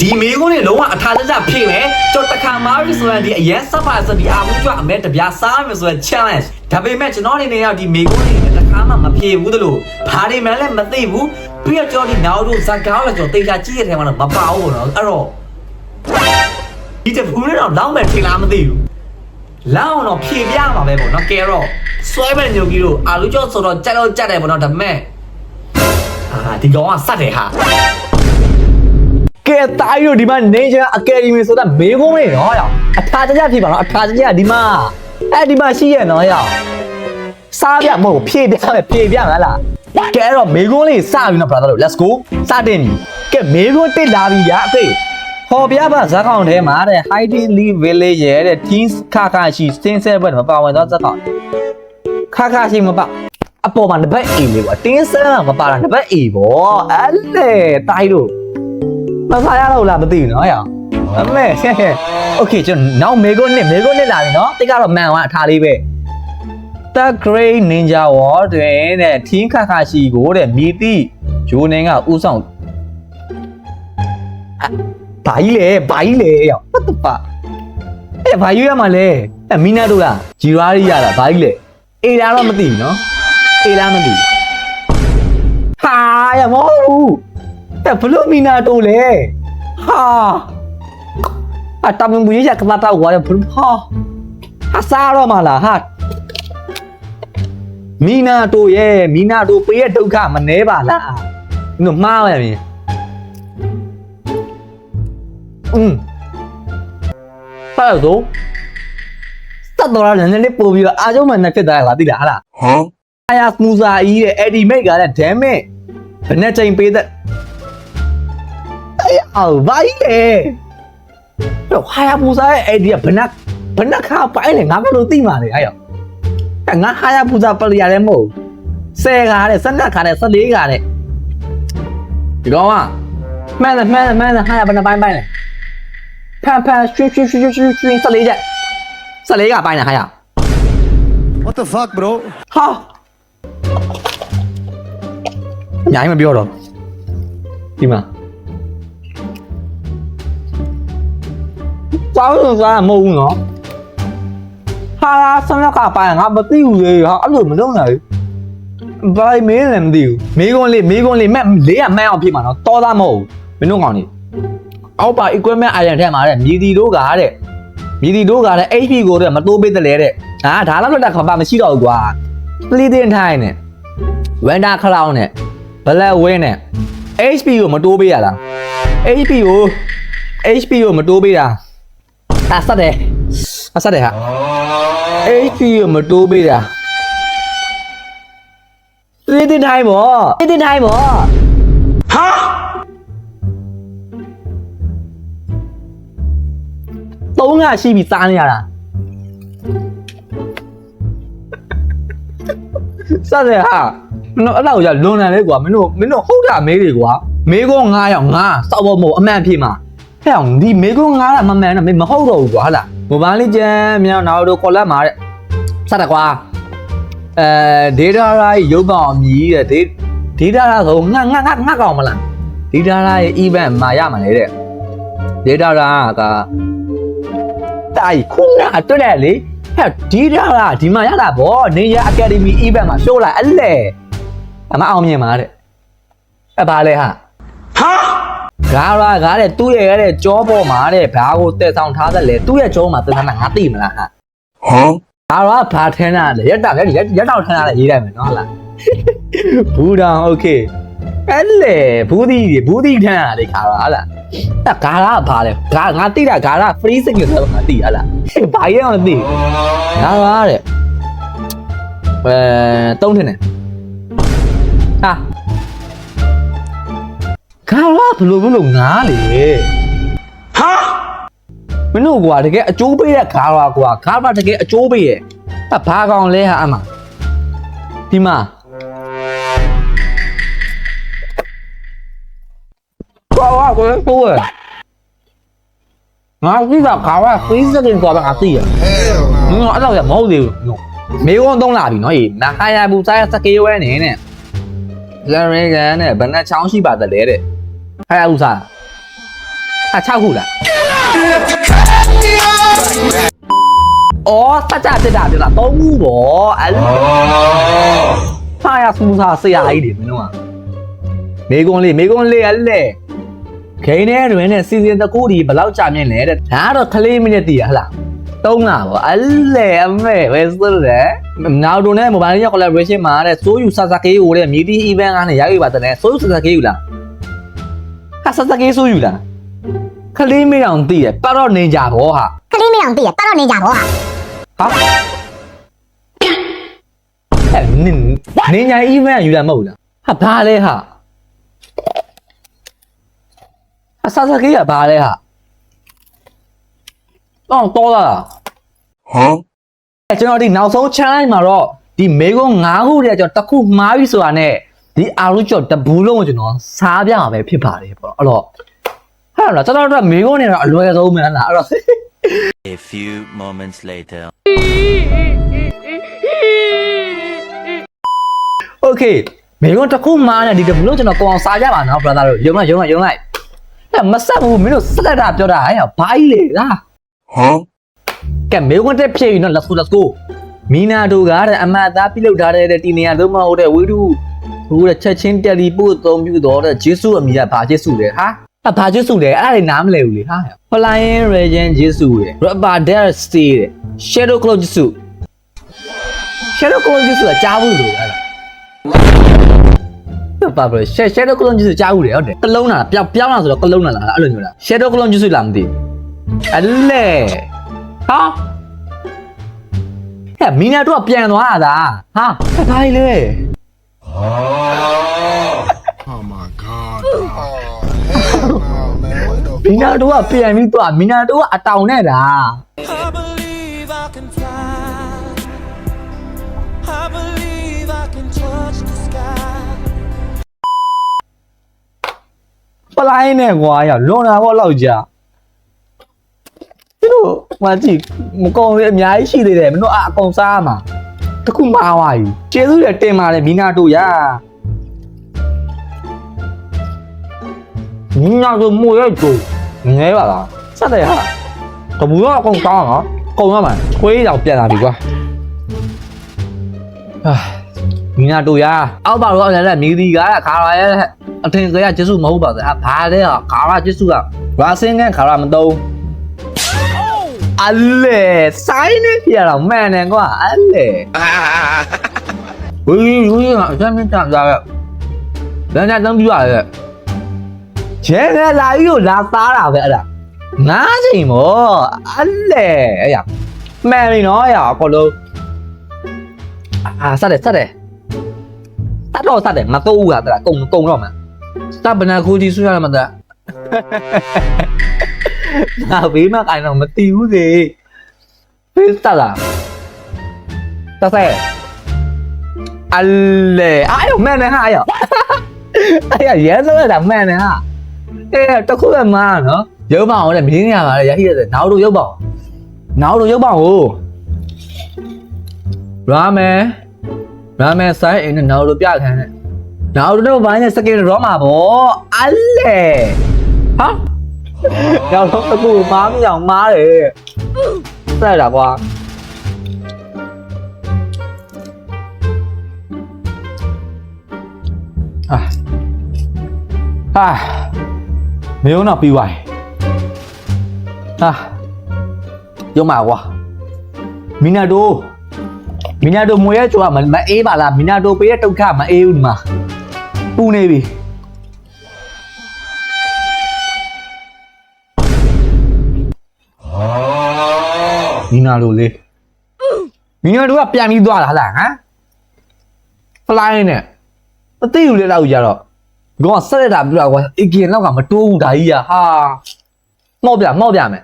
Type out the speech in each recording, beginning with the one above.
ဒီမေကုန်းနေလုံးဝအထာတကြဖြည့်မယ်ကျွန်တော်တခါမာရီဆိုရင်ဒီအရန်စပါဆိုဒီအာမှုကျွအမဲတပြားစားမယ်ဆိုရင် challenge ဒါပေမဲ့ကျွန်တော်အနေနဲ့တော့ဒီမေကုန်းနေတခါမှမဖြည့်ဘူးတလို့ဘာတွေမှလည်းမသိဘူးပြီးတော့ကျွန်တော်ဒီနောက်တို့ဇာကားလည်းကျွန်တော်တေချာကြည့်ရတဲ့ထဲမှာတော့မပါဘူးပေါ့နော်အဲ့တော့ဒီတပူးနဲ့တော့လောက်မယ်ထင်လားမသိဘူးလောက်အောင်တော့ဖြည့်ပြမှာပဲပေါ့နော်ကဲတော့ဆွဲမဲ့ညိုကြီးတို့အာလူကျော်ဆိုတော့ကြက်တော့ကြက်တယ်ပေါ့နော်ဒါပေမဲ့အာဒီကောင်ကစတ်တယ်ဟာ ကဲတားရီတို့ဒီမှာ Ninja Academy ဆိုတာမေကုန်းလေးနော်ရောအထာတကြဖြစ်ပါနော်အထာတကြဒီမှာအဲ့ဒီမှာရှိရနော်ရောစားပြမဟုတ်ဖြည့်ပြမယ်ဖြည့်ပြမယ်လားကဲအဲ့တော့မေကုန်းလေးစပြီနော် brother တို့ let's go စတင်ပြီကဲမေကုန်းတက်လာပြီဗျာအသေးဟောပြပါဇာတ်ကောင်ထဲမှာတဲ့ Hiding Leaf Village ရဲ့တဲ့ Teens ခါခါရှိ Sting Seven မပါဝင်တော့ဇာတ်ကောင်ခါခါရှိမပါအပေါ်မှာနံပါတ် A လေးကွာတင်းစမ်းမပါတာနံပါတ် A ပေါ့အဲ့လေတားရီတို့ မစားရတော့လားမသိဘူးနော်ရအောင်အမေโอเคကျွန်တော်နောက်မေကိုနှစ်မေကိုနှစ်လာပြီနော်တိတ်ကတော့မန်ဝါအထားလေးပဲ The Great Ninja War တွင်တဲ့ထင်းခါခါရှိကိုတဲ့မြည်တိဂျိုနင်းကဥဆောင်ဘာကြီးလဲဘာကြီးလဲရောက် what the fuck အဲဘာယူရမှာလဲအဲမီနာတို့လားဂျီရာရီရတာဘာကြီးလဲအေလာတော့မသိဘူးနော်အေလာမသိဘူးဟာရမဟုတ်ဘူး အဲ ဘလို့မီနာတိုးလဲဟာအတမန်ဘူးရကမတာဝါရဘလို့ဟာအစားတော့မလားဟာမီနာတိုးရဲ့မီနာတိုးပေးရဲ့ဒုက္ခမနှဲပါလားနင်မှားရမြင်อืมပါတော့စက်တော်ရလည်းနည်းနည်းပို့ပြီးတော့အာကျုံးမှနဲ့ဖြစ်သွားတာသိလားဟာလား Huh? အယာမူဇာကြီးတဲ့အဲ့ဒီမိတ်ကလည်း damage ဘယ်နဲ့ချိန်ပေး တဲ့အဲ့အော်ဘာကြီးလဲတော့ဟာယာမူဇာရဲ့အဲ့ဒီကဘယ်နဲ့ဘယ်နဲ့ခါပိုင်းလဲငါဘယ်လိုသိမှာလဲအဲ့ရောအဲ့ငါဟာယာမူဇာပလီယာလည်းမဟုတ်ဆယ်ခါတဲ့၁၂ခါတဲ့၁၄ခါတဲ့ဒီကောင်ကမှန်တယ်မှန်တယ်မှန်တယ်ဟာယာဘယ်နှပိုင်းပိုင်းလဲဖန်ဖန်ရွှေရွှေရွှေရွှေရွှေ၁၄ချက်၁၄ကပိုင်းလားဟာယာ What the fuck, bro? ဟာညာမပြောတော့ဒီမှာ သွားလို့သွားမဟုတ်ဘူးနော်ဟာလာဆန္ဒကပိုင်ငါမသိဘူးလေဟာအဲ့လိုမလုပ်နိုင်ဘူးဘာမင်းလည်းမသိဘူးမေးခွန်းလေးမေးခွန်းလေးမက်လေးကမန်းအောင်ဖြစ်မှာနော်တော်သားမဟုတ်ဘူးမင်းတို့ကောင်ကြီးအောက်ပါ equipment item ထဲမှာတဲ့မြည်တီတို့ကတဲ့မြည်တီတို့ကတဲ့ HP ကိုတဲ့မတိုးပေးတယ်လေတဲ့ဟာဒါတော့တော့ခပါမရှိတော့ဘူးကွာ Bleeding Time နဲ့ Wonder Crown နဲ့ Black Wing နဲ့ HP ကိုမတိုးပေးရလား HP ကို HP ကိုမတိုးပေးတာ အဆက်တယ်အဆက်တယ်ဟာ HP ကိုမတိုးပေးတာ Bleeding Time ဗော Bleeding Time ဗောဟာသုံးကရှိပြီစားနေရတာစတဲ့ဟာမင်းတို့အဲ့လောက်じゃလွန်တယ်လေကွာမင်းတို့မင်းတို့ဟုတ်တာမေးတွေကွာမေးကော9ယောက်9စောက်ဖို့မဟုတ်အမှန်ဖြစ်မှာ ဟဲ့အောင်ဒီမေးကော9တာမမှန်တော့မေးမဟုတ်တော့ဘူးကွာဟုတ်လားမိုဘိုင်းလေးကျန်မြန်နောက်တို့ခေါ်လက်မှာတဲ့စတဲ့ကွာအဲ data ရာရုပ်ပေါင်းအမြည်တဲ့ data ရာဆိုငါငါငါငါကောင်မလား data ရာရဲ့ event မှာရမှာလေတဲ့ data ရာကတိုင်ခုနကတွေ့တယ်လေဟဲ့ဒီဒါလားဒီမှာရတာဗောနေရ Academy event မှာ show လာအဲ့လေအမအောင်မြင်ပါတဲ့အဘာလဲဟာဟာ ဂါရာဂါတဲ့သူ့ရဲ့တဲ့ကြောပေါ်မှာတဲ့ဘာကိုတက်ဆောင်ထားတယ်လေသူ့ရဲ့ကြောမှာတက်ဆောင်တာငါသိမလားဟာ Huh? ဂါရာဘာထင်းတာလဲရက်တာလဲရက်ရက်တော့ထင်းတာလဲရေးလိုက်မယ်နော်ဟုတ်လားဘူးတောင်โอเคအဲ့လေဘူးဒီဘူးဒီထင်းတာလေခါရာဟုတ်လားအဲ့ဂါရာဘာလဲဂါငါသိတာဂါရာ free signal ဆိုတော့ငါသိဟုတ်လားဘာရဲမသိဂါရာတဲ့အဲတုံးထင်းတယ်ဟာ ဂါရာဘလို့ဘလို့ငားလေဟာမင်းတို့ကွာတကယ်အကျိုးပေးတဲ့ဂါရာကွာဂါရာတကယ်အကျိုးပေးရဲ့အဘာကောင်လဲဟာအမဒီမှာကွာကွာကိုယ်ကိုယ်ငါကြည့်တာဂါရာဖေးစကင်ကွာငါသိရ Hell မ no. င်းတို့အဲ့တော့ရမဟုတ်သေးဘူးမေကွန်းသုံးလာပြီနော်ရေနာဟာယာဘူးစားစကေးဝဲနေနဲ့လရေကန်နဲ့ဘယ်နဲ့ချောင်းရှိပါသလဲတဲ့ ဟာယာဘူးစားအ6ခုလားအော်စကြတက်တာပြောတာ3ခုပေါ့အဲ့လိုဟာရစူစာဆရာကြီးတွေမင်းတို့ကမေကွန်လေးမေကွန်လေးအဲ့လေခိန်းထဲတွင်နဲ့စီစဉ်တစ်ခုဒီဘယ်လောက်ကြာမြင့်လဲတဲ့ဒါကတော့ကလေးမိနစ်တည်ရဟလားသုံးတာပေါ့အဲ့လေအမေပဲဆိုတယ်နောက်တော့နဲ့မိုဘိုင်းရဲ့ collaboration မှာတဲ့ဆိုယူဆာဆာကေကိုတဲ့ media event ကနေရိုက်ရပါတယ်ဆိုယူဆာဆာကေယူလား ဟာဆာဆာကေဆိုယူလားကလေးမေးအောင်တည်ရပတ်တော့နေကြဘောဟာကလေးမအောင်တည့်ရပတ်တော့နေကြတော့ဟာဟာအဲ့နင်နေညာ event ယူလာမဟုတ်လားဟာဘာလဲဟာအဆာဆာကေကဘာလဲဟာတော့တော်လာလား Huh? အဲကျွန်တော်ဒီနောက်ဆုံး challenge မှာတော့ဒီမေကွန်9ခုတည်းကျွန်တော်တစ်ခုမှားပြီဆိုတာနဲ့ ဒီအာရုကျော်တဘူးလုံးကိုကျွန်တော်စားပြမှာပဲဖြစ်ပါတယ်ပေါ့အဲ့တော့ဟာလားကျွန်တော်တို့ကမေကွန်နေတော့အလွယ်ဆုံးပဲဟလားအဲ့တော့ A few moments later. Okay မေကွန်တစ်ခုမှားနေဒီတဘူးလုံးကျွန်တော်ကိုအောင်စားကြပါနော် brother တို့ယုံလိုက်ယုံလိုက်ယုံလိုက်အဲ့မဆက်ဘူးမင်းတို့စက်တာပြောတာဟဲ့ဘာကြီးလေလား Huh? ကဲမေကွန်တက်ဖြည့်ရင်တော့ let's go let's go မီနာတို့ကတဲ့အမှတ်အသားပြုလုပ်ထားတဲ့တီနေရသုံးမဟုတ်တဲ့ဝိတု ဟိုတဲ့ချက်ချင်းတယ်လီပို့အသုံးပြုတော့တဲ့ဂျေဆုအမိကဘာဂျေဆုလဲဟာအဘာဂျေဆုလဲအဲ့ဒါတွေနားမလဲဘူးလေဟာ Flying Regent ဂျေဆုတဲ့ Rubber Dare Stay တဲ့ Shadow Clone ဂျေဆု Shadow Clone ဂျေဆုကကြားဘူးလို့အဲ့ဒါဘာပဲ Shadow Clone ဂျေဆုကြားဘူးလေဟုတ်တယ်ကလုံးလားပြောင်းပြောင်းလားဆိုတော့ကလုံးလားလားအဲ့လိုမျိုးလား Shadow Clone ဂျေဆုလားမသိဘူးအဲ့လေဟာဟဲ့မီနာတို့ကပြန်သွားတာဟာဘာကြီးလဲ Oh my god. bro. Hell no, man. What the မီနာတို့ကပြန်ပြီးသွားမီနာတို့ကအတောင်နဲ့တာ I believe I can fly. I believe I can touch the sky. ပလိုင်းနဲ့ကွာရလွန်တာပေါ့လောက်ကြာသူတို့မကြည့်မကုံအများကြီးရှိသေးတယ်မင်းတို့အအကုန်စားမှာ တခုမှားသွားပြီကျေးဇူးတယ်တင်ပါတယ်မီနာတို့ရမီနာတို့မို့ရဲ့ကျိုးငဲပါလားစက်တယ်ဟာတဘူးတော့အကုန်ကောင်းအောင်ကုံရမှာခွေးကြောင်ပြန်လာပြီကွာအာမီနာတို့ရအောက်ပါတော့လည်းမြည်ဒီကားခါရရဲ့အထင်ကြီးကကျေးဇူးမဟုတ်ပါဘူးအဘာလဲခါရကျေးဇူးကဘာစင်းကခါရမတော့ အလေဆိုင်နေပြရတော့မှန်တယ်ကွာအလေဝီဝီကအစမ်းတန်ကြရဲ့လမ်းနဲ့တုံးပြရရဲ့ကျဲငယ်လာကြီးကိုလာသားတာပဲအဲ့ဒါငါးချိန်မောအလေအဲ့ရမှန်ပြီနော်အဲ့ရအကောလုံးအာစတယ်စတယ်တတ်တော့စတယ်မတော့ဘူးကတည်းကကုံကုံတော့မှစဘနာခိုးကြီးဆွရမှာတဲ့ငါဘေးမှာကိုင်တော့မတီးဘူးစေဖေးတက်လာ တက်ဆဲအလေအာယောမန်နဲ့ဟာယောအဲ့ရရဲဆိုရတာမန်နဲ့ဟာအဲတခုပဲမားနော်ရုပ်ပါအောင်တဲ့မင်းရပါလေရဟိရတယ်နောက်တို့ရုပ်ပါအောင်နောက်တို့ရုပ်ပါ အောင်ရာမဲရာမဲဆိုင်အင်းနောက်တို့ပြခံတဲ့နောက်တို့တော့ဘိုင်းနဲ့စကင်ရောမှာဗောအလေဟာရောက်တော့တကူမားမြောင်မား နာတိုမီနာတိုမွေရဲ့ကြွားမမအေးပါလားမီနာတိုပေးတဲ့ဒုက္ခမအေးဘူးဒီမှာပူနေပြီမီနာလိုလေးမီနာတို့ကပြန်ပြီးသွားတာဟလားဟမ်ဖလိုင်းနဲ့မသိဘူးလေတော့ကြတော့ကောဆက်ရတာပြတော့ကွာအကင်တော့ကမတိုးဘူးဒါကြီးอ่ะဟာမော့ပြမော့ပြမယ်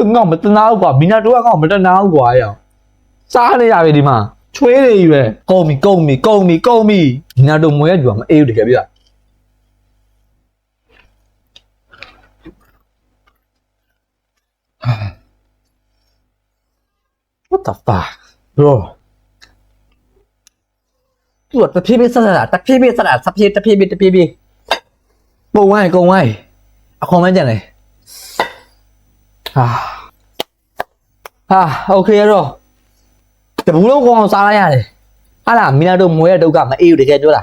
တို့ငေါ့မတနာဘူးကွာမင်းတို့ကငေါ့မတနာဘူးကွာရအောင်စားနေရပြီဒီမှာချွေးနေပြီပဲကုန်ပြီကုန်ပြီကုန်ပြီကုန်ပြီမင်းတို့မွေးရကြွာမအေးဘူးတကယ်ပြอ่า What the fuck bro ตรวจตะพี่พี่สลัดตะพี่พี่สลัดตะพี่ตะพี่ตะพี่พี่ปูไว้กงไว้เอาคอมเมนต์จังเลย ဟာဟာโอเคရတော့တဘူးလုံးကောင်းအောင်စားလိုက်ရတယ်ဟာလားမီနာတို့မွေးတဲ့ဒုက္ခမအေးဘူးတကယ်ပြောတာ